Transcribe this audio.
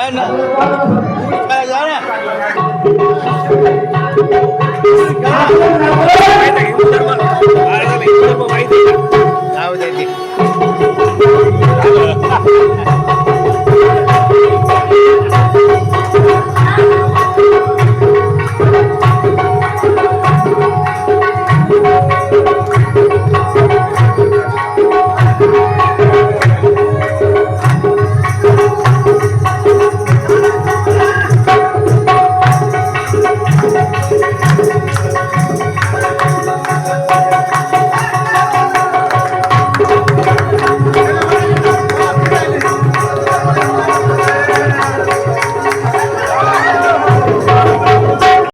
ஏன்னா